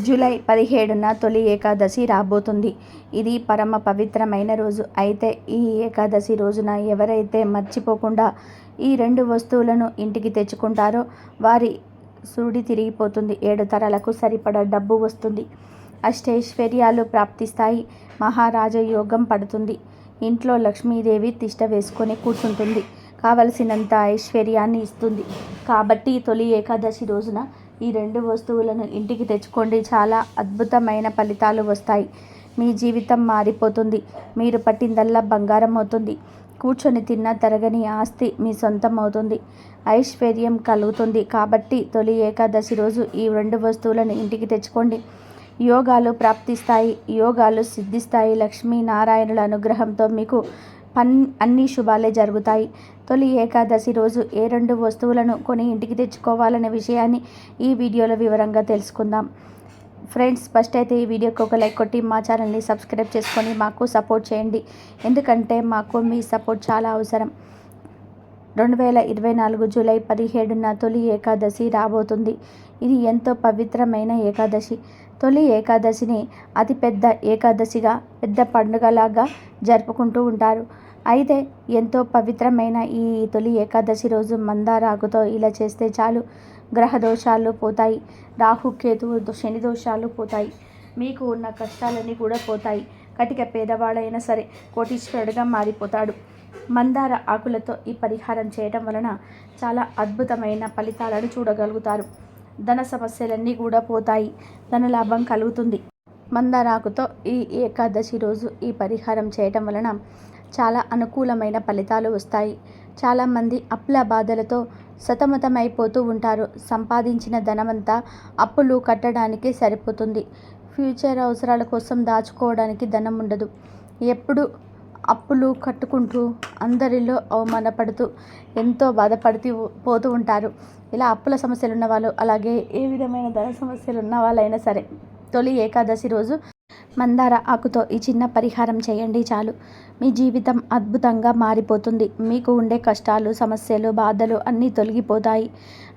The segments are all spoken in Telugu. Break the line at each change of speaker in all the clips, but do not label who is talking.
జూలై పదిహేడున తొలి ఏకాదశి రాబోతుంది. ఇది పరమ పవిత్రమైన రోజు. అయితే ఈ ఏకాదశి రోజున ఎవరైతే మర్చిపోకుండా ఈ రెండు వస్తువులను ఇంటికి తెచ్చుకుంటారో వారి సూడి తిరిగిపోతుంది. ఏడు తరాలకు సరిపడ డబ్బు వస్తుంది. అష్టైశ్వర్యాలు ప్రాప్తిస్తాయి. మహారాజ యోగం పడుతుంది. ఇంట్లో లక్ష్మీదేవి తిష్ట వేసుకొని కూర్చుంటుంది. కావలసినంత ఐశ్వర్యాన్ని ఇస్తుంది. కాబట్టి తొలి ఏకాదశి రోజున ఈ రెండు వస్తువులను ఇంటికి తెచ్చుకోండి. చాలా అద్భుతమైన ఫలితాలు వస్తాయి. మీ జీవితం మారిపోతుంది. మీరు పట్టిందల్లా బంగారం అవుతుంది. కూర్చొని తిన్న తరగని ఆస్తి మీ సొంతం అవుతుంది. ఐశ్వర్యం కలుగుతుంది. కాబట్టి తొలి ఏకాదశి రోజు ఈ రెండు వస్తువులను ఇంటికి తెచ్చుకోండి. యోగాలు ప్రాప్తిస్తాయి. యోగాలు సిద్ధిస్తాయి. లక్ష్మీనారాయణుల అనుగ్రహంతో మీకు పన్ అన్ని శుభాలే జరుగుతాయి. తొలి ఏకాదశి రోజు ఏ రెండు వస్తువులను కొని ఇంటికి తెచ్చుకోవాలనే విషయాన్ని ఈ వీడియోలో వివరంగా తెలుసుకుందాం. ఫ్రెండ్స్ ఫస్ట్ అయితే ఈ వీడియోకి ఒక లైక్ కొట్టి మా ఛానల్ని సబ్స్క్రైబ్ చేసుకొని మాకు సపోర్ట్ చేయండి. ఎందుకంటే మాకు మీ సపోర్ట్ చాలా అవసరం. రెండు వేల ఇరవై నాలుగు జూలై పదిహేడున తొలి ఏకాదశి రాబోతుంది. ఇది ఎంతో పవిత్రమైన ఏకాదశి. తొలి ఏకాదశిని అతిపెద్ద ఏకాదశిగా పెద్ద పండుగలాగా జరుపుకుంటూ ఉంటారు. అయితే ఎంతో పవిత్రమైన ఈ తొలి ఏకాదశి రోజు మందారాకుతో ఇలా చేస్తే చాలు. గ్రహ దోషాలు పోతాయి. రాహు కేతువు శని దోషాలు పోతాయి. మీకు ఉన్న కష్టాలన్నీ కూడా పోతాయి. కటిక పేదవాడైనా సరే కోటీశ్వరుడిగా మారిపోతాడు. మందార ఆకులతో ఈ పరిహారం చేయడం వలన చాలా అద్భుతమైన ఫలితాలను చూడగలుగుతారు. ధన సమస్యలన్నీ కూడా పోతాయి. ధన లాభం కలుగుతుంది. మందారాకుతో ఈ ఏకాదశి రోజు ఈ పరిహారం చేయటం వలన చాలా అనుకూలమైన ఫలితాలు వస్తాయి. చాలామంది అప్పుల బాధలతో సతమతమైపోతూ ఉంటారు. సంపాదించిన ధనమంతా అప్పులు కట్టడానికి సరిపోతుంది. ఫ్యూచర్ అవసరాల కోసం దాచుకోవడానికి ధనం ఉండదు. ఎప్పుడు అప్పులు కట్టుకుంటూ అందరిలో అవమానపడుతూ ఎంతో బాధపడుతూ పోతూ ఉంటారు. ఇలా అప్పుల సమస్యలు ఉన్నవాళ్ళు అలాగే ఏ విధమైన ధన సమస్యలు ఉన్న వాళ్ళైనా సరే తొలి ఏకాదశి రోజు మందార ఆకుతో ఈ చిన్న పరిహారం చేయండి చాలు. మీ జీవితం అద్భుతంగా మారిపోతుంది. మీకు ఉండే కష్టాలు సమస్యలు బాధలు అన్నీ తొలగిపోతాయి.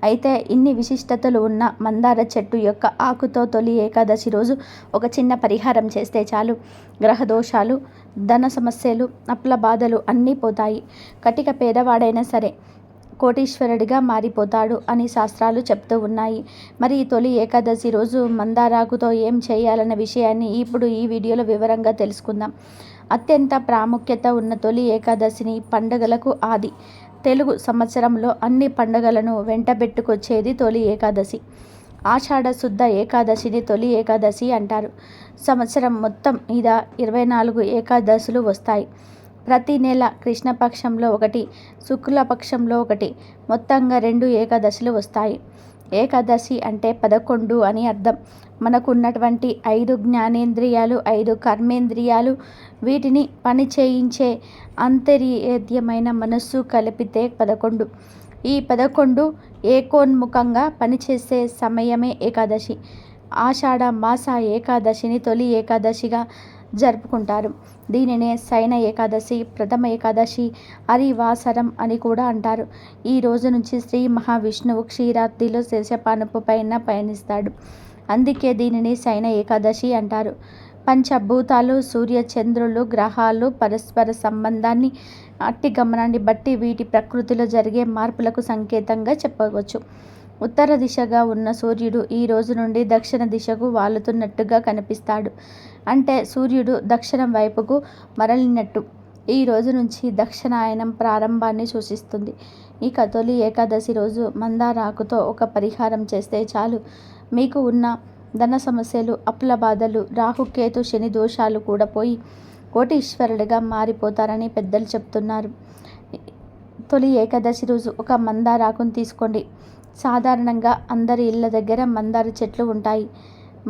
అయితే ఇన్ని విశిష్టతలు ఉన్న మందార చెట్టు యొక్క ఆకుతో తొలి ఏకాదశి రోజు ఒక చిన్న పరిహారం చేస్తే చాలు. గ్రహ దోషాలు ధన సమస్యలు అప్పుల బాధలు అన్నీ పోతాయి. కటిక పేదవాడైనా సరే కోటీశ్వరుడిగా మారిపోతాడు అని శాస్త్రాలు చెప్తూ ఉన్నాయి. మరి తొలి ఏకాదశి రోజు మందారాకుతో ఏం చేయాలన్న విషయాన్ని ఇప్పుడు ఈ వీడియోలో వివరంగా తెలుసుకుందాం. అత్యంత ప్రాముఖ్యత ఉన్న తొలి ఏకాదశిని పండుగలకు ఆది. తెలుగు సంవత్సరంలో అన్ని పండుగలను వెంటబెట్టుకొచ్చేది తొలి ఏకాదశి. ఆషాఢ శుద్ధ ఏకాదశిని తొలి ఏకాదశి అంటారు. సంవత్సరం మొత్తం మీద ఇరవై నాలుగు ఏకాదశులు వస్తాయి. ప్రతి నెల కృష్ణపక్షంలో ఒకటి శుక్లపక్షంలో ఒకటి మొత్తంగా రెండు ఏకాదశులు వస్తాయి. ఏకాదశి అంటే పదకొండు అని అర్థం. మనకున్నటువంటి ఐదు జ్ఞానేంద్రియాలు ఐదు కర్మేంద్రియాలు వీటిని పని చేయించే అంతర్యేద్యమైన మనస్సు కలిపితే పదకొండు. ఈ పదకొండు ఏకోన్ముఖంగా పనిచేసే సమయమే ఏకాదశి. ఆషాఢ మాస ఏకాదశిని తొలి ఏకాదశిగా జరుపుకుంటారు. దీనినే శయన ఏకాదశి ప్రథమ ఏకాదశి హరివాసరం అని కూడా అంటారు. ఈ రోజు నుంచి శ్రీ మహావిష్ణువు క్షీరాత్రిలో శేషపానుపు పైన పయనిస్తాడు. అందుకే దీనిని శయన ఏకాదశి అంటారు. పంచభూతాలు సూర్య చంద్రులు గ్రహాలు పరస్పర సంబంధాన్ని అట్టి గమనాన్ని బట్టి వీటి ప్రకృతిలో జరిగే మార్పులకు సంకేతంగా చెప్పవచ్చు. ఉత్తర దిశగా ఉన్న సూర్యుడు ఈ రోజు నుండి దక్షిణ దిశకు వాలుతున్నట్టుగా కనిపిస్తాడు. అంటే సూర్యుడు దక్షిణం వైపుకు మరలినట్టు. ఈ రోజు నుంచి దక్షిణాయనం ప్రారంభాన్ని సూచిస్తుంది. ఇక తొలి ఏకాదశి రోజు మందారాకుతో ఒక పరిహారం చేస్తే చాలు. మీకు ఉన్న ధన సమస్యలు అప్పుల బాధలు రాహుకేతు శని దోషాలు కూడా పోయి కోటీశ్వరుడిగా మారిపోతారని పెద్దలు చెప్తున్నారు. తొలి ఏకాదశి రోజు ఒక మందారాకును తీసుకోండి. సాధారణంగా అందరి ఇళ్ళ దగ్గర మందార చెట్లు ఉంటాయి.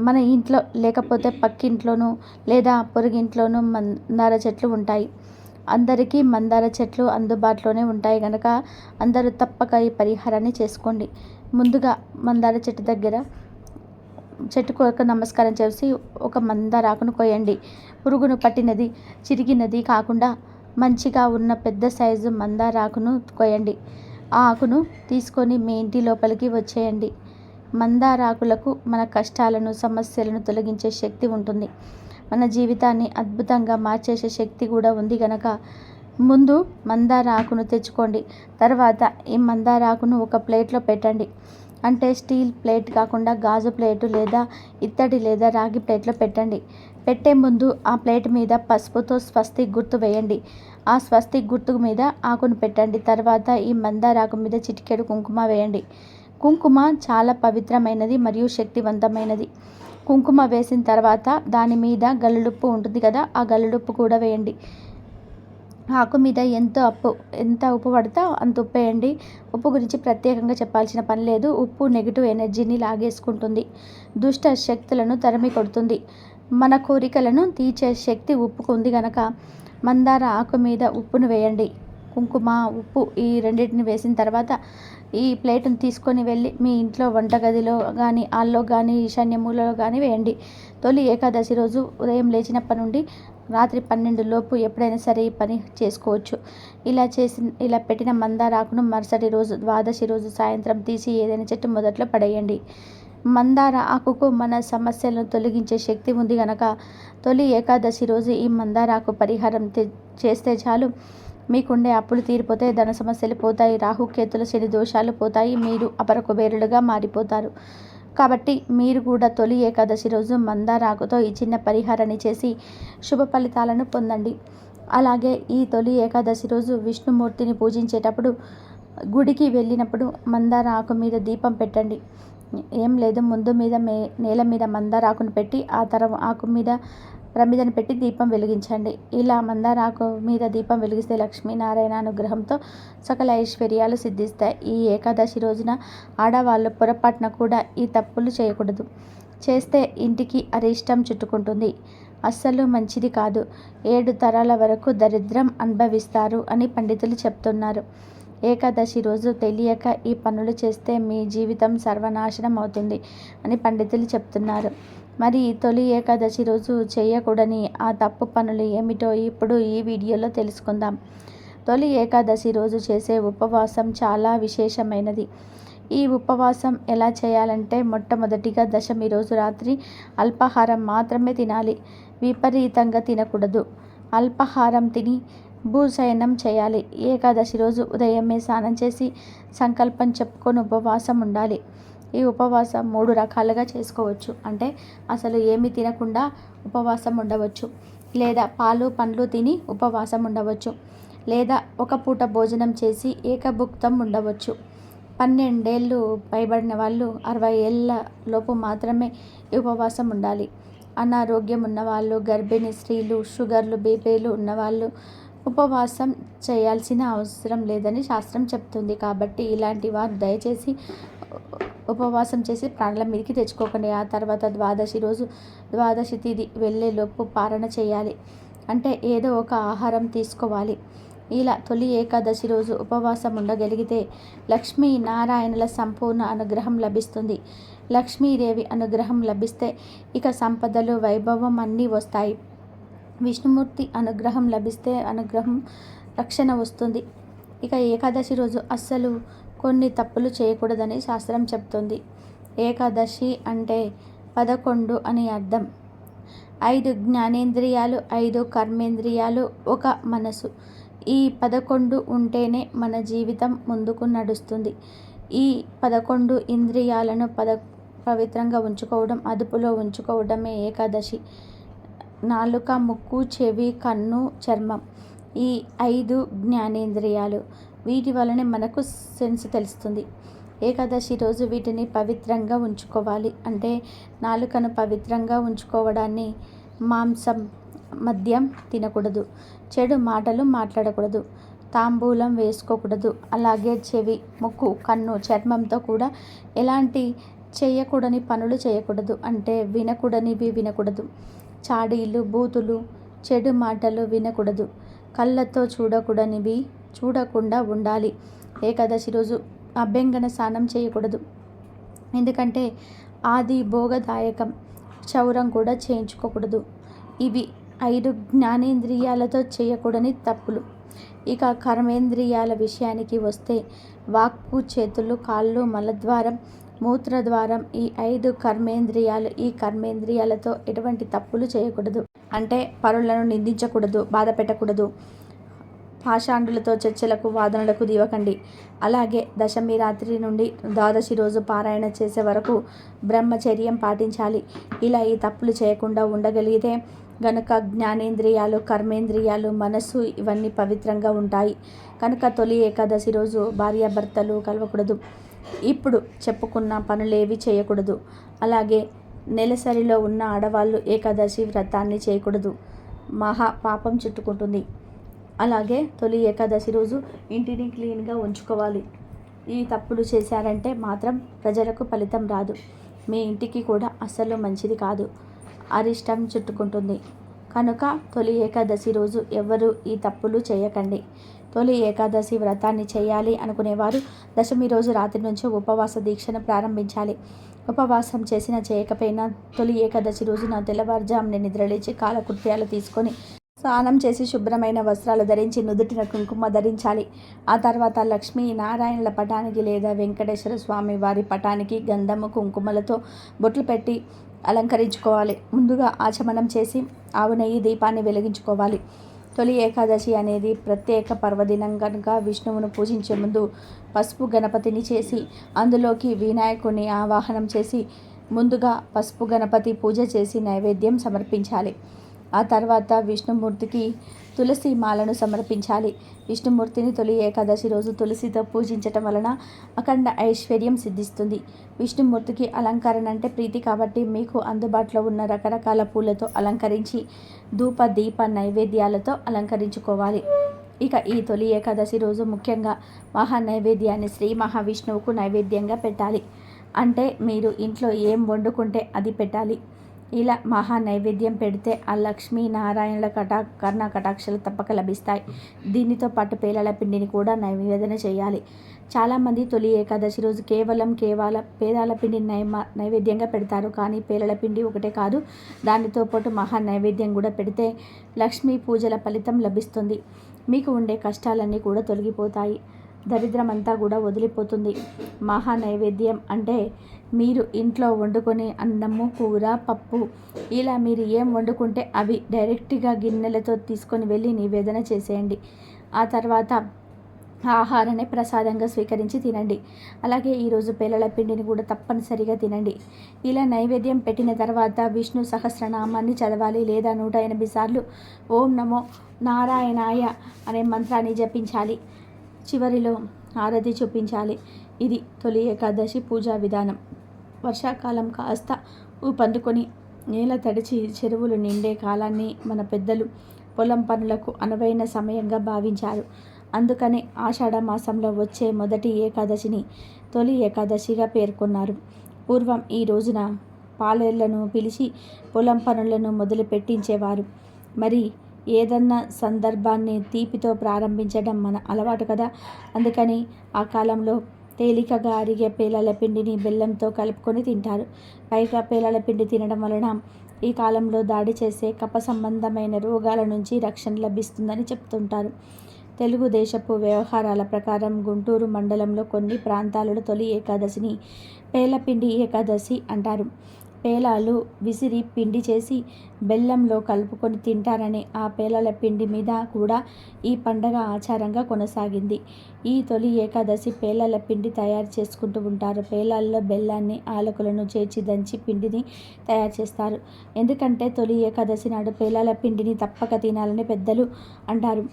మన ఇంట్లో లేకపోతే పక్కింట్లోనూ లేదా పొరుగింట్లోనూ మందార చెట్లు ఉంటాయి. అందరికీ మందార చెట్లు అందుబాటులోనే ఉంటాయి కనుక అందరూ తప్పక ఈ పరిహారాన్ని చేసుకోండి. ముందుగా మందార చెట్టు దగ్గర చెట్టుకు ఒక నమస్కారం చేసి ఒక మందారాకును కోయండి. పురుగును పట్టినది చిరిగినది కాకుండా మంచిగా ఉన్న పెద్ద సైజు మందారాకును కోయండి. ఆ ఆకును తీసుకొని మీ ఇంటి లోపలికి వచ్చేయండి. మందారాకులకు మన కష్టాలను సమస్యలను తొలగించే శక్తి ఉంటుంది. మన జీవితాన్ని అద్భుతంగా మార్చేసే శక్తి కూడా ఉంది గనక ముందు మందార ఆకును తెచ్చుకోండి. తర్వాత ఈ మందార ఆకును ఒక ప్లేట్లో పెట్టండి. అంటే స్టీల్ ప్లేట్ కాకుండా గాజు ప్లేటు లేదా ఇత్తడి లేదా రాగి ప్లేట్లో పెట్టండి. పెట్టే ముందు ఆ ప్లేట్ మీద పసుపుతో స్వస్తిక్ గుర్తు వేయండి. ఆ స్వస్తిక్ గుర్తు మీద ఆకును పెట్టండి. తర్వాత ఈ మందార ఆకు మీద చిటికెడు కుంకుమ వేయండి. కుంకుమ చాలా పవిత్రమైనది మరియు శక్తివంతమైనది. కుంకుమ వేసిన తర్వాత దాని మీద గల్లుడుప్పు ఉంటుంది కదా ఆ గల్లుడుప్పు కూడా వేయండి. ఆకు మీద ఎంత ఉప్పు ఎంత ఉప్పు పడితే అంత ఉప్పు వేయండి. ఉప్పు గురించి ప్రత్యేకంగా చెప్పాల్సిన పని లేదు. ఉప్పు నెగిటివ్ ఎనర్జీని లాగేసుకుంటుంది. దుష్ట శక్తులను తరిమి కొడుతుంది. మన కోరికలను తీర్చే శక్తి ఉప్పుకు ఉంది కనుక మందార ఆకు మీద ఉప్పును వేయండి. కుంకుమ ఉప్పు ఈ రెండింటిని వేసిన తర్వాత ఈ ప్లేట్ని తీసుకొని వెళ్ళి మీ ఇంట్లో వంటగదిలో కానీ హాల్లో కానీ ఈశాన్య మూలలో కానీ వేయండి. తొలి ఏకాదశి రోజు ఉదయం లేచినప్పటి నుండి రాత్రి పన్నెండు లోపు ఎప్పుడైనా సరే ఈ పని చేసుకోవచ్చు. ఇలా చేసి ఇలా పెట్టిన మందారాకును మరుసటి రోజు ద్వాదశి రోజు సాయంత్రం తీసి ఏదైనా చెట్టు మొదట్లో పడేయండి. మందార ఆకుకు మన సమస్యలను తొలగించే శక్తి ఉంది కనుక తొలి ఏకాదశి రోజు ఈ మందారాకు పరిహారం చేస్తే చాలు. మీకుండే అప్పులు తీరిపోతే ధన సమస్యలు పోతాయి రాహుకేతుల శని దోషాలు పోతాయి మీరు అపర కుబేరులుగా మారిపోతారు. కాబట్టి మీరు కూడా తొలి ఏకాదశి రోజు మందారాకుతో ఈ చిన్న పరిహారాన్ని చేసి శుభ ఫలితాలను పొందండి. అలాగే ఈ తొలి ఏకాదశి రోజు విష్ణుమూర్తిని పూజించేటప్పుడు గుడికి వెళ్ళినప్పుడు మందార ఆకు మీద దీపం పెట్టండి. ఏం లేదు ముందు మీద మే నేల మీద మందార ఆకును పెట్టి ఆ తరం ఆకు మీద ప్రమిదను పెట్టి దీపం వెలిగించండి. ఇలా మందారాకు మీద దీపం వెలిగిస్తే లక్ష్మీనారాయణ అనుగ్రహంతో సకల ఐశ్వర్యాలు సిద్ధిస్తాయి. ఈ ఏకాదశి రోజున ఆడవాళ్ళు పొరపాటున కూడా ఈ తప్పులు చేయకూడదు. చేస్తే ఇంటికి అరిష్టం చుట్టుకుంటుంది. అస్సలు మంచిది కాదు. ఏడు తరాల వరకు దరిద్రం అనుభవిస్తారు అని పండితులు చెప్తున్నారు. ఏకాదశి రోజు తెలియక ఈ పనులు చేస్తే మీ జీవితం సర్వనాశనం అవుతుంది అని పండితులు చెప్తున్నారు. మరి తొలి ఏకాదశి రోజు చేయకూడని ఆ తప్పు పనులు ఏమిటో ఇప్పుడు ఈ వీడియోలో తెలుసుకుందాం. తొలి ఏకాదశి రోజు చేసే ఉపవాసం చాలా విశేషమైనది. ఈ ఉపవాసం ఎలా చేయాలంటే మొట్టమొదటిగా దశమి రోజు రాత్రి అల్పాహారం మాత్రమే తినాలి. విపరీతంగా తినకూడదు. అల్పాహారం తిని భూశయనం చేయాలి. ఏకాదశి రోజు ఉదయమే స్నానం చేసి సంకల్పం చెప్పుకొని ఉపవాసం ఉండాలి. ఈ ఉపవాసం మూడు రకాలుగా చేసుకోవచ్చు. అంటే అసలు ఏమి తినకుండా ఉపవాసం ఉండవచ్చు. లేదా పాలు పండ్లు తిని ఉపవాసం ఉండవచ్చు. లేదా ఒక పూట భోజనం చేసి ఏకభుక్తం ఉండవచ్చు. పన్నెండేళ్ళు పైబడిన వాళ్ళు అరవై ఏళ్ళ లోపు మాత్రమే ఉపవాసం ఉండాలి. అనారోగ్యం ఉన్నవాళ్ళు గర్భిణీ స్త్రీలు షుగర్లు బీపీలు ఉన్నవాళ్ళు ఉపవాసం చేయాల్సిన అవసరం లేదని శాస్త్రం చెప్తుంది. కాబట్టి ఇలాంటి వారు దయచేసి ఉపవాసం చేసి ప్రాణుల మీదకి తెచ్చుకోకండి. ఆ తర్వాత ద్వాదశి రోజు ద్వాదశి తిది వెళ్ళేలోపు పారణ చేయాలి. అంటే ఏదో ఒక ఆహారం తీసుకోవాలి. ఇలా తొలి ఏకాదశి రోజు ఉపవాసం ఉండగలిగితే లక్ష్మీ నారాయణుల సంపూర్ణ అనుగ్రహం లభిస్తుంది. లక్ష్మీదేవి అనుగ్రహం లభిస్తే ఇక సంపదలు వైభవం అన్నీ వస్తాయి. విష్ణుమూర్తి అనుగ్రహం లభిస్తే అనుగ్రహం రక్షణ వస్తుంది. ఇక ఏకాదశి రోజు అస్సలు కొన్ని తప్పులు చేయకూడదని శాస్త్రం చెప్తుంది ఏకాదశి అంటే పదకొండు అని అర్థం. ఐదు జ్ఞానేంద్రియాలు ఐదు కర్మేంద్రియాలు ఒక మనసు. ఈ పదకొండు ఉంటేనే మన జీవితం ముందుకు నడుస్తుంది. ఈ పదకొండు ఇంద్రియాలను పద పవిత్రంగా ఉంచుకోవడం అదుపులో ఉంచుకోవడమే ఏకాదశి. నాలుక ముక్కు చెవి కన్ను చర్మం. ఈ ఐదు జ్ఞానేంద్రియాలు. వీటి వలనే మనకు సెన్స్ తెలుస్తుంది. ఏకాదశి రోజు వీటిని పవిత్రంగా ఉంచుకోవాలి. అంటే నాలుకను పవిత్రంగా ఉంచుకోవడాన్ని మాంసం మద్యం తినకూడదు. చెడు మాటలు మాట్లాడకూడదు. తాంబూలం వేసుకోకూడదు. అలాగే చెవి ముక్కు కన్ను చర్మంతో కూడా ఎలాంటి చేయకూడని పనులు చేయకూడదు. అంటే వినకూడనివి వినకూడదు. చాడీలు బూతులు చెడు మాటలు వినకూడదు. కళ్ళతో చూడకూడనివి చూడకుండా ఉండాలి. ఏకాదశి రోజు అభ్యంగన స్నానం చేయకూడదు. ఎందుకంటే ఆది భోగదాయకం. క్షౌరం కూడా చేయించుకోకూడదు. ఇవి ఐదు జ్ఞానేంద్రియాలతో చేయకూడని తప్పులు. ఇక కర్మేంద్రియాల విషయానికి వస్తే వాక్కు చేతులు కాళ్ళు మలద్వారం మూత్రద్వారం ఈ ఐదు కర్మేంద్రియాలు ఈ కర్మేంద్రియాలతో ఎటువంటి తప్పులు చేయకూడదు. అంటే పరులను నిందించకూడదు బాధ పెట్టకూడదు. పాషాండులతో చర్చలకు వాదనలకు దివకండి. అలాగే దశమి రాత్రి నుండి ద్వాదశి రోజు పారాయణ చేసే వరకు బ్రహ్మచర్యం పాటించాలి. ఇలా ఈ తప్పులు చేయకుండా ఉండగలిగితే గనుక జ్ఞానేంద్రియాలు కర్మేంద్రియాలు మనస్సు ఇవన్నీ పవిత్రంగా ఉంటాయి. కనుక తొలి ఏకాదశి రోజు భార్యాభర్తలు కలవకూడదు. ఇప్పుడు చెప్పుకున్న పనులేవి చేయకూడదు. అలాగే నెలసరిలో ఉన్న ఆడవాళ్ళు ఏకాదశి వ్రతాన్ని చేయకూడదు. మహా పాపం చుట్టుకుంటుంది. అలాగే తొలి ఏకాదశి రోజు ఇంటిని క్లీన్గా ఉంచుకోవాలి. ఈ తప్పులు చేశారంటే మాత్రం ప్రజలకు ఫలితం రాదు. మీ ఇంటికి కూడా అస్సలు మంచిది కాదు. అరిష్టం చుట్టుకుంటుంది. కనుక తొలి ఏకాదశి రోజు ఎవరు ఈ తప్పులు చేయకండి. తొలి ఏకాదశి వ్రతాన్ని చేయాలి అనుకునేవారు దశమి రోజు రాత్రి నుంచి ఉపవాస దీక్షను ప్రారంభించాలి. ఉపవాసం చేసిన చేయకపోయినా తొలి ఏకాదశి రోజున తెల్లవారుజామున నిద్రలేచి కాలకృత్యాలు తీసుకొని స్నానం చేసి శుభ్రమైన వస్త్రాలు ధరించి నుదుటిన కుంకుమ ధరించాలి. ఆ తర్వాత లక్ష్మీ నారాయణుల పటానికి లేదా వెంకటేశ్వర స్వామి వారి పటానికి గంధము కుంకుమలతో బొట్లు పెట్టి అలంకరించుకోవాలి. ముందుగా ఆచమనం చేసి ఆవు నెయ్యి దీపాన్ని వెలిగించుకోవాలి. తొలి ఏకాదశి అనేది ప్రత్యేక పర్వదినం కనుక విష్ణువును పూజించే ముందు పసుపు గణపతిని చేసి అందులోకి వినాయకుని ఆవాహనం చేసి ముందుగా పసుపు గణపతి పూజ చేసి నైవేద్యం సమర్పించాలి. ఆ తర్వాత విష్ణుమూర్తికి తులసి మాలను సమర్పించాలి. విష్ణుమూర్తిని తొలి ఏకాదశి రోజు తులసితో పూజించటం వలన అఖండ ఐశ్వర్యం సిద్ధిస్తుంది. విష్ణుమూర్తికి అలంకరణ అంటే ప్రీతి కాబట్టి మీకు అందుబాటులో ఉన్న రకరకాల పూలతో అలంకరించి ధూప దీప నైవేద్యాలతో అలంకరించుకోవాలి. ఇక ఈ తొలి ఏకాదశి రోజు ముఖ్యంగా మహా నైవేద్యాన్ని శ్రీ మహావిష్ణువుకు నైవేద్యంగా పెట్టాలి. అంటే మీరు ఇంట్లో ఏం వండుకుంటే అది పెట్టాలి. ఇలా మహా నైవేద్యం పెడితే ఆ లక్ష్మీ నారాయణుల కటా కర్ణ కటాక్షలు తప్పక లభిస్తాయి. దీనితో పాటు పేలల పిండిని కూడా నైవేదన చేయాలి. చాలామంది తొలి ఏకాదశి రోజు కేవలం కేవల పేదాల పిండిని నైమ నైవేద్యంగా పెడతారు. కానీ పేలల పిండి ఒకటే కాదు దానితో పాటు మహా నైవేద్యం కూడా పెడితే లక్ష్మీ పూజల ఫలితం లభిస్తుంది. మీకు ఉండే కష్టాలన్నీ కూడా తొలగిపోతాయి. దరిద్రమంతా కూడా వదిలిపోతుంది. మహా నైవేద్యం అంటే మీరు ఇంట్లో వండుకొని అన్నము కూర పప్పు ఇలా మీరు ఏం వండుకుంటే అవి డైరెక్ట్గా గిన్నెలతో తీసుకొని వెళ్ళి నివేదన చేసేయండి. ఆ తర్వాత ఆహారాన్ని ప్రసాదంగా స్వీకరించి తినండి. అలాగే ఈరోజు పిల్లల పిండిని కూడా తప్పనిసరిగా తినండి. ఇలా నైవేద్యం పెట్టిన తర్వాత విష్ణు సహస్రనామాన్ని చదవాలి లేదా నూట ఎనభై సార్లు ఓం నమో నారాయణాయ అనే మంత్రాన్ని జపించాలి. చివరిలో ఆరతి చూపించాలి. ఇది తొలి ఏకాదశి పూజా విధానం. వర్షాకాలం కాస్త ఊపందుకొని నేల తడిచి చెరువులు నిండే కాలాన్ని మన పెద్దలు పొలం పనులకు అనువైన సమయంగా భావించారు. అందుకనే ఆషాఢ మాసంలో వచ్చే మొదటి ఏకాదశిని తొలి ఏకాదశిగా పేర్కొన్నారు. పూర్వం ఈ రోజున పాలేళ్ళను పిలిచి పొలం పనులను మొదలు పెట్టించేవారు మరి ఏదన్నా సందర్భాన్ని తీపితో ప్రారంభించడం మన అలవాటు కదా. అందుకని ఆ కాలంలో తేలికగా అరిగే పేలాల పిండిని బెల్లంతో కలుపుకొని తింటారు. పైగా పేలాల పిండి తినడం వలన ఈ కాలంలో దాడి చేసే కప సంబంధమైన రోగాల నుంచి రక్షణ లభిస్తుందని చెప్తుంటారు. తెలుగుదేశపు వ్యవహారాల ప్రకారం గుంటూరు మండలంలో కొన్ని ప్రాంతాలలో తొలి ఏకాదశిని పేలపిండి ఏకాదశి అంటారు. పేలాలు విసిరి పిండి చేసి బెల్లంలో కలుపుకొని తింటారని ఆ పేలాల పిండి మీద కూడా ఈ పండగ ఆచారంగా కొనసాగింది. ఈ తొలి ఏకాదశి పేలాల పిండి తయారు చేసుకుంటూ ఉంటారు. పేలాల్లో బెల్లాన్ని ఆలకులను చేర్చి దంచి పిండిని తయారు చేస్తారు. ఎందుకంటే తొలి ఏకాదశి నాడు పేలాల పిండిని తప్పక తినాలని పెద్దలు అంటారు.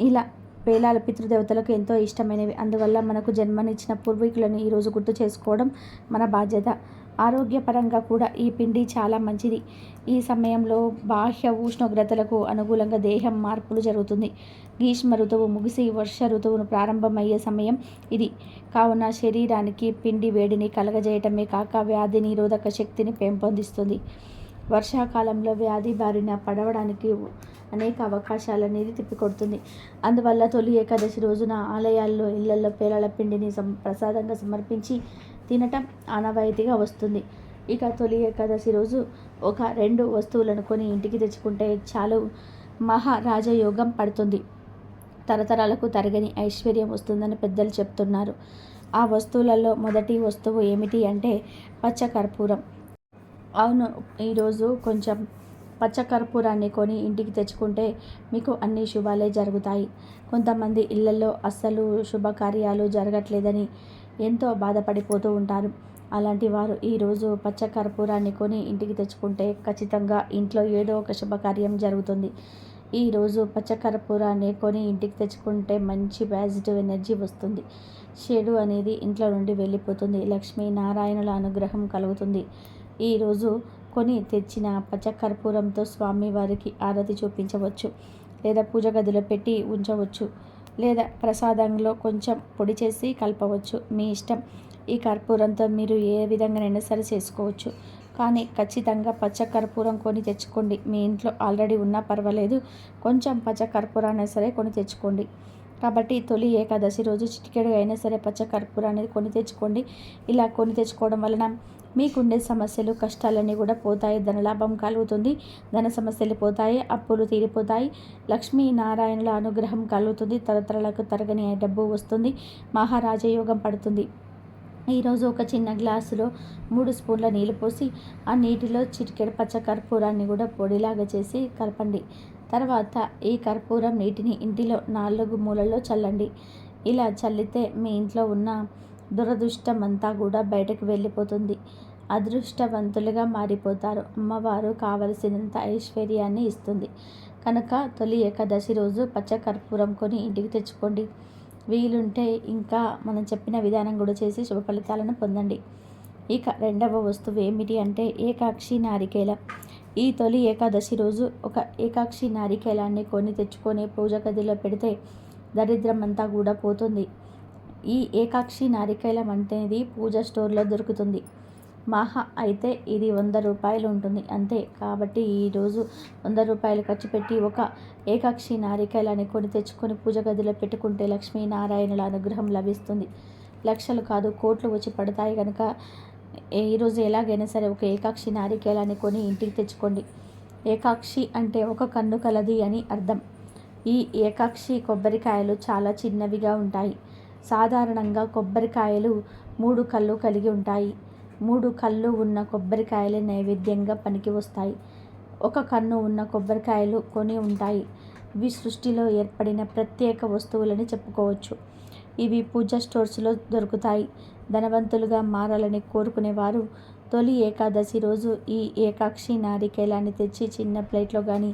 ఇలా పేలాల పితృదేవతలకు ఎంతో ఇష్టమైనవి. అందువల్ల మనకు జన్మనిచ్చిన పూర్వీకులను ఈరోజు గుర్తు చేసుకోవడం మన బాధ్యత. ఆరోగ్యపరంగా కూడా ఈ పిండి చాలా మంచిది. ఈ సమయంలో బాహ్య ఉష్ణోగ్రతలకు అనుకూలంగా దేహం మార్పులు జరుగుతుంది. గ్రీష్మ ఋతువు ముగిసి వర్ష ఋతువును ప్రారంభమయ్యే సమయం ఇది. కావున శరీరానికి పిండి వేడిని కలగజేయటమే కాక వ్యాధి నిరోధక శక్తిని పెంపొందిస్తుంది. వర్షాకాలంలో వ్యాధి బారిన పడవడానికి అనేక అవకాశాలు అనేది తిప్పికొడుతుంది. అందువల్ల తొలి ఏకాదశి రోజున ఆలయాల్లో ఇళ్ళలో పేలల పిండిని సం ప్రసాదంగా సమర్పించి తినటం ఆనవాయితీగా వస్తుంది. ఇక తొలి ఏకాదశి రోజు ఒక రెండు వస్తువులను కొని ఇంటికి తెచ్చుకుంటే చాలు మహారాజయోగం పడుతుంది. తరతరాలకు తరగని ఐశ్వర్యం వస్తుందని పెద్దలు చెప్తున్నారు. ఆ వస్తువులలో మొదటి వస్తువు ఏమిటి అంటే పచ్చకర్పూరం. అవును ఈరోజు కొంచెం పచ్చకర్పూరాన్ని కొని ఇంటికి తెచ్చుకుంటే మీకు అన్ని శుభాలే జరుగుతాయి. కొంతమంది ఇళ్ళలో అస్సలు శుభకార్యాలు జరగట్లేదని ఎంతో బాధపడిపోతూ ఉంటారు. అలాంటి వారు ఈరోజు పచ్చకర్పూరాన్ని కొని ఇంటికి తెచ్చుకుంటే ఖచ్చితంగా ఇంట్లో ఏదో ఒక శుభకార్యం జరుగుతుంది. ఈరోజు పచ్చకర్పూరాన్ని కొని ఇంటికి తెచ్చుకుంటే మంచి పాజిటివ్ ఎనర్జీ వస్తుంది. చెడు అనేది ఇంట్లో నుండి వెళ్ళిపోతుంది. లక్ష్మీ నారాయణుల అనుగ్రహం కలుగుతుంది. ఈరోజు కొని తెచ్చిన పచ్చకర్పూరంతో స్వామివారికి ఆరతి చూపించవచ్చు. లేదా పూజ గదిలో పెట్టి ఉంచవచ్చు. లేదా ప్రసాదంలో కొంచెం పొడి చేసి కలపవచ్చు. మీ ఇష్టం. ఈ కర్పూరంతో మీరు ఏ విధంగానైనా సరే చేసుకోవచ్చు. కానీ ఖచ్చితంగా పచ్చ కర్పూరం కొని తెచ్చుకోండి. మీ ఇంట్లో ఆల్రెడీ ఉన్నా పర్వాలేదు. కొంచెం పచ్చ కర్పూరాన్ని సరే కొని తెచ్చుకోండి. కాబట్టి తొలి ఏకాదశి రోజు చిటికెడు అయినా సరే పచ్చ అనేది కొని తెచ్చుకోండి. ఇలా కొని తెచ్చుకోవడం వలన మీకుండే సమస్యలు కష్టాలన్నీ కూడా పోతాయి. ధనలాభం కలుగుతుంది. ధన సమస్యలు పోతాయి. అప్పులు తీరిపోతాయి. లక్ష్మీ నారాయణుల అనుగ్రహం కలుగుతుంది. తరతరాలకు తరగని డబ్బు వస్తుంది. మహారాజయోగం పడుతుంది. ఈరోజు ఒక చిన్న గ్లాసులో మూడు స్పూన్ల నీళ్ళు పోసి ఆ నీటిలో చిటికెడు పచ్చ కర్పూరాన్ని కూడా పొడిలాగా చేసి కలపండి. తర్వాత ఈ కర్పూరం నీటిని ఇంటిలో నాలుగు మూలల్లో చల్లండి. ఇలా చల్లితే మీ ఇంట్లో ఉన్న దురదృష్టం అంతా కూడా బయటకు వెళ్ళిపోతుంది. అదృష్టవంతులుగా మారిపోతారు. అమ్మవారు కావలసినంత ఐశ్వర్యాన్ని ఇస్తుంది. కనుక తొలి ఏకాదశి రోజు పచ్చ కర్పూరం కొని ఇంటికి తెచ్చుకోండి. వీలుంటే ఇంకా మనం చెప్పిన విధానం కూడా చేసి శుభ ఫలితాలను పొందండి. ఇక రెండవ వస్తువు ఏమిటి అంటే ఏకాక్షి నారికేల. ఈ తొలి ఏకాదశి రోజు ఒక ఏకాక్షి నారికేలాన్ని కొని తెచ్చుకొని పూజ గదిలో పెడితే దరిద్రం అంతా కూడా పోతుంది. ఈ ఏకాక్షి నారికేలం అనేది పూజ స్టోర్లో దొరుకుతుంది. మహా అయితే ఇది వంద రూపాయలు ఉంటుంది. అంతే. కాబట్టి ఈరోజు వంద రూపాయలు ఖర్చు పెట్టి ఒక ఏకాక్షి నారికేలాన్ని కొని తెచ్చుకొని పూజ గదిలో పెట్టుకుంటే లక్ష్మీనారాయణుల అనుగ్రహం లభిస్తుంది. లక్షలు కాదు కోట్లు వచ్చి పడతాయి కనుక ఈరోజు ఎలాగైనా సరే ఒక ఏకాక్షి నారికేలాన్ని కొని ఇంటికి తెచ్చుకోండి. ఏకాక్షి అంటే ఒక కన్ను కలది అని అర్థం. ఈ ఏకాక్షి కొబ్బరికాయలు చాలా చిన్నవిగా ఉంటాయి. సాధారణంగా కొబ్బరికాయలు మూడు కళ్ళు కలిగి ఉంటాయి. మూడు కళ్ళు ఉన్న కొబ్బరికాయలు నైవేద్యంగా పనికి వస్తాయి. ఒక కన్ను ఉన్న కొబ్బరికాయలు కొని ఉంటాయి. ఇవి సృష్టిలో ఏర్పడిన ప్రత్యేక వస్తువులని చెప్పుకోవచ్చు. ఇవి పూజ స్టోర్స్లో దొరుకుతాయి. ధనవంతులుగా మారాలని కోరుకునేవారు. తొలి ఏకాదశి రోజు ఈ ఏకాక్షి నారికేలాన్ని తెచ్చి చిన్న ప్లేట్లో కానీ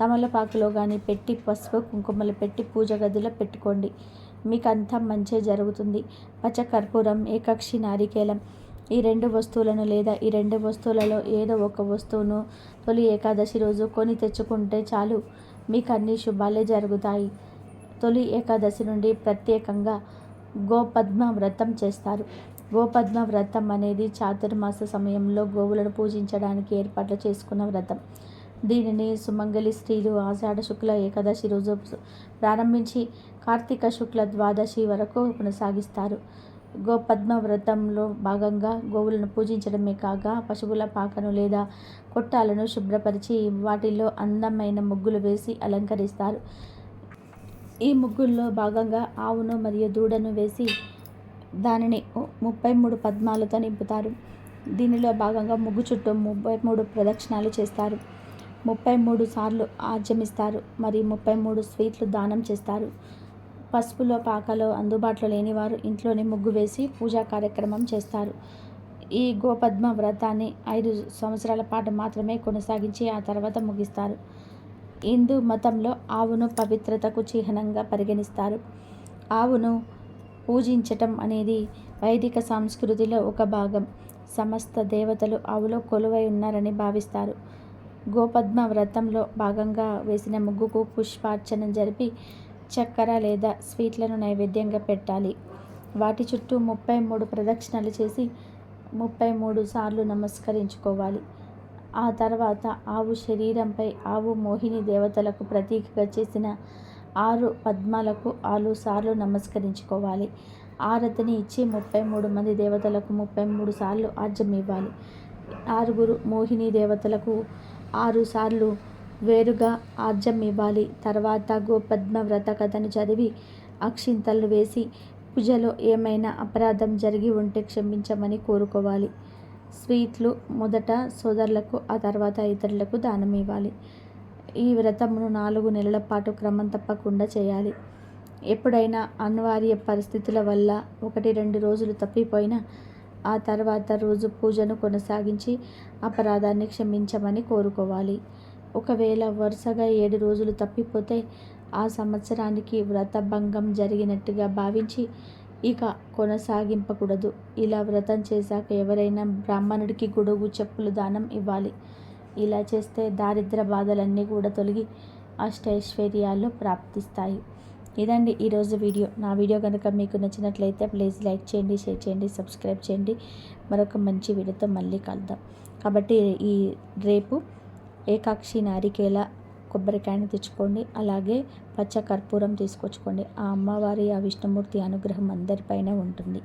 తమలపాకులో కానీ పెట్టి పసుపు కుంకుమలు పెట్టి పూజ గదిలో పెట్టుకోండి. మీకు అంతా మంచి జరుగుతుంది. పచ్చకర్పూరం ఏకాక్షి నారికేలం ఈ రెండు వస్తువులను లేదా ఈ రెండు వస్తువులలో ఏదో ఒక వస్తువును తొలి ఏకాదశి రోజు కొని తెచ్చుకుంటే చాలు. మీకు అన్ని శుభాలే జరుగుతాయి. తొలి ఏకాదశి నుండి ప్రత్యేకంగా గోపద్మ వ్రతం చేస్తారు. గోపద్మ వ్రతం అనేది చాతుర్మాస సమయంలో గోవులను పూజించడానికి ఏర్పాట్లు చేసుకున్న వ్రతం. దీనిని సుమంగళి స్త్రీలు ఆషాఢ శుక్ల ఏకాదశి రోజు ప్రారంభించి కార్తీక శుక్ల ద్వాదశి వరకు కొనసాగిస్తారు. గోపద్మ వ్రతంలో భాగంగా గోవులను పూజించడమే కాక పశువుల పాకను లేదా కొట్టాలను శుభ్రపరిచి వాటిల్లో అందమైన ముగ్గులు వేసి అలంకరిస్తారు. ఈ ముగ్గుల్లో భాగంగా ఆవును మరియు దూడను వేసి దానిని ముప్పై మూడు పద్మాలతో నింపుతారు. దీనిలో భాగంగా ముగ్గు చుట్టూ ముప్పై మూడు ప్రదక్షిణాలు చేస్తారు. ముప్పై మూడు సార్లు ఆజమిస్తారు మరియు ముప్పై మూడు స్వీట్లు దానం చేస్తారు. పసుపులో పాకలో అందుబాటులో లేని వారు ఇంట్లోనే ముగ్గు వేసి పూజా కార్యక్రమం చేస్తారు. ఈ గోపద్మ వ్రతాన్ని ఐదు సంవత్సరాల పాటు మాత్రమే కొనసాగించి ఆ తర్వాత ముగిస్తారు. హిందూ మతంలో ఆవును పవిత్రతకు చిహ్నంగా పరిగణిస్తారు. ఆవును పూజించటం అనేది వైదిక సంస్కృతిలో ఒక భాగం. సమస్త దేవతలు ఆవులో కొలువై ఉన్నారని భావిస్తారు. గోపద్మ వ్రతంలో భాగంగా వేసిన ముగ్గుకు పుష్పార్చన జరిపి చక్కెర లేదా స్వీట్లను నైవేద్యంగా పెట్టాలి. వాటి చుట్టూ ముప్పై మూడు ప్రదక్షిణలు చేసి ముప్పై మూడు సార్లు నమస్కరించుకోవాలి. ఆ తర్వాత ఆవు శరీరంపై ఆవు మోహిని దేవతలకు ప్రతీకగా చేసిన ఆరు పద్మాలకు ఆరు సార్లు నమస్కరించుకోవాలి. ఆరతిని ఇచ్చి ముప్పై మూడు మంది దేవతలకు ముప్పై మూడు సార్లు ఆర్జం ఇవ్వాలి. ఆరుగురు మోహిని దేవతలకు ఆరు సార్లు వేరుగా ఆర్జం ఇవ్వాలి. తర్వాత గోపద్మ వ్రత కథను చదివి అక్షింతలు వేసి పూజలో ఏమైనా అపరాధం జరిగి ఉంటే క్షమించమని కోరుకోవాలి. స్వీట్లు మొదట సోదరులకు ఆ తర్వాత ఇతరులకు దానం ఇవ్వాలి. ఈ వ్రతమును నాలుగు నెలల పాటు క్రమం తప్పకుండా చేయాలి. ఎప్పుడైనా అనివార్య పరిస్థితుల వల్ల ఒకటి రెండు రోజులు తప్పిపోయినా ఆ తర్వాత రోజు పూజను కొనసాగించి అపరాధాన్ని క్షమించమని కోరుకోవాలి. ఒకవేళ వరుసగా ఏడు రోజులు తప్పిపోతే ఆ సంవత్సరానికి వ్రత భంగం జరిగినట్టుగా భావించి ఇక కొనసాగింపకూడదు. ఇలా వ్రతం చేశాక ఎవరైనా బ్రాహ్మణుడికి గొడుగు చెప్పులు దానం ఇవ్వాలి. ఇలా చేస్తే దారిద్ర బాధలన్నీ కూడా తొలగి అష్టైశ్వర్యాలు ప్రాప్తిస్తాయి. ఇదండి ఈరోజు వీడియో. నా వీడియో కనుక మీకు నచ్చినట్లయితే ప్లీజ్ లైక్ చేయండి షేర్ చేయండి సబ్స్క్రైబ్ చేయండి. మరొక మంచి వీడియోతో మళ్ళీ కలుద్దాం. కాబట్టి ఈ రేపు ఏకాక్షి నారికేల కొబ్బరికాయని తెచ్చుకోండి. అలాగే పచ్చ కర్పూరం తీసుకొచ్చుకోండి. ఆ అమ్మవారి ఆ విష్ణుమూర్తి అనుగ్రహం అందరిపైన ఉంటుంది.